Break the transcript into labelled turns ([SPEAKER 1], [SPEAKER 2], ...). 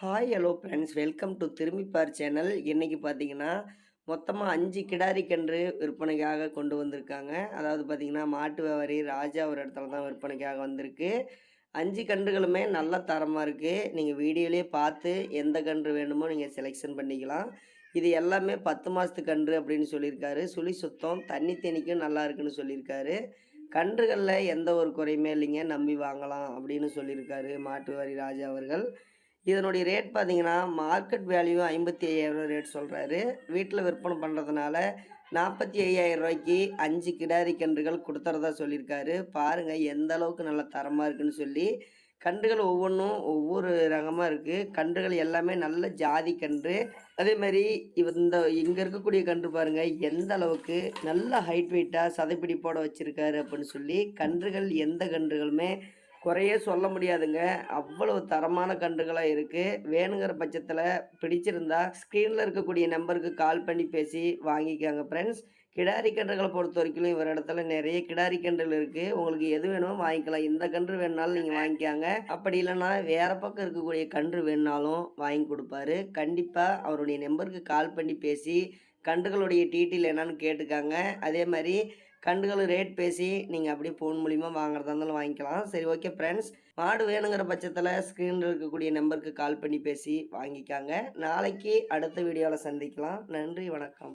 [SPEAKER 1] Hi hello friends welcome to Thirumbippaar channel இன்றைக்கி பார்த்தீங்கன்னா மொத்தமாக அஞ்சு கிடாரி கன்று விற்பனைக்காக கொண்டு வந்திருக்காங்க அதாவது பார்த்தீங்கன்னா மாட்டு வியாபாரி ராஜா ஒரு இடத்துல தான் விற்பனைக்காக வந்திருக்கு அஞ்சு கன்றுகளுமே நல்ல தரமாக இருக்குது நீங்கள் வீடியோலேயே பார்த்து எந்த கன்று வேணுமோ நீங்கள் செலெக்ஷன் பண்ணிக்கலாம் இது எல்லாமே பத்து மாதத்து கன்று அப்படின்னு சொல்லியிருக்காரு சுழி சுத்தம் தண்ணி தேனிக்கும் நல்லா இருக்குன்னு சொல்லியிருக்காரு கன்றுகளில் எந்த ஒரு குறையுமே இல்லைங்க நம்பி வாங்கலாம் அப்படின்னு சொல்லியிருக்காரு மாட்டு வாரி ராஜா அவர்கள் இதனுடைய ரேட் பார்த்தீங்கன்னா மார்க்கெட் வேல்யூ ஐம்பத்தி ஐயாயிரம் ரேட் சொல்கிறாரு வீட்டில் விற்பனை பண்ணுறதுனால நாற்பத்தி ஐயாயிரம் ரூபாய்க்கு அஞ்சு கிடாரி கன்றுகள் கொடுத்துறதா சொல்லியிருக்காரு. பாருங்கள் எந்த அளவுக்கு நல்ல தரமாக இருக்குன்னு சொல்லி. கன்றுகள் ஒவ்வொன்றும் ஒவ்வொரு ரகமாக இருக்குது கன்றுகள் எல்லாமே நல்ல ஜாதி கன்று. அதே மாதிரி இந்த இங்கே இருக்கக்கூடிய கன்று பாருங்கள் எந்த அளவுக்கு நல்ல ஹைட் வெயிட்டாக சதைப்பிடிப்போட வச்சுருக்காரு அப்படின்னு சொல்லி கன்றுகள் எந்த கன்றுகளுமே குறையே சொல்ல முடியாதுங்க. அவ்வளவு தரமான கன்றுகளாக இருக்குது வேணுங்கிற பட்சத்தில் பிடிச்சிருந்தா ஸ்க்ரீனில் இருக்கக்கூடிய நம்பருக்கு கால் பண்ணி பேசி வாங்கிக்காங்க ஃப்ரெண்ட்ஸ் கிடாரி கன்றுகளை பொறுத்த வரைக்கும் இவர் இடத்துல நிறைய கிடாரி கன்றுகள் இருக்குது உங்களுக்கு எது வேணுமோ வாங்கிக்கலாம். இந்த கன்று வேணுனாலும் நீங்கள் வாங்கிக்காங்க. அப்படி இல்லைன்னா வேறு பக்கம் இருக்கக்கூடிய கன்று வேணுனாலும் வாங்கி கொடுப்பாரு. கண்டிப்பாக அவருடைய நம்பருக்கு கால் பண்ணி பேசி கன்றுகளுடைய டீட்டெயில் என்னன்னு கேட்டுக்காங்க. அதே மாதிரி கண்டுகள் ரேட் பேசி நீங்கள் அப்படியே ஃபோன் மூலிமா வாங்குறதா இருந்தாலும் வாங்கிக்கலாம். சரி ஓகே ஃப்ரெண்ட்ஸ் மாடு வேணுங்கிற பட்சத்தில் ஸ்க்ரீனில் இருக்கக்கூடிய நம்பருக்கு கால் பண்ணி பேசி வாங்கிக்காங்க. நாளைக்கு அடுத்த வீடியோவில் சந்திக்கலாம். நன்றி வணக்கம்.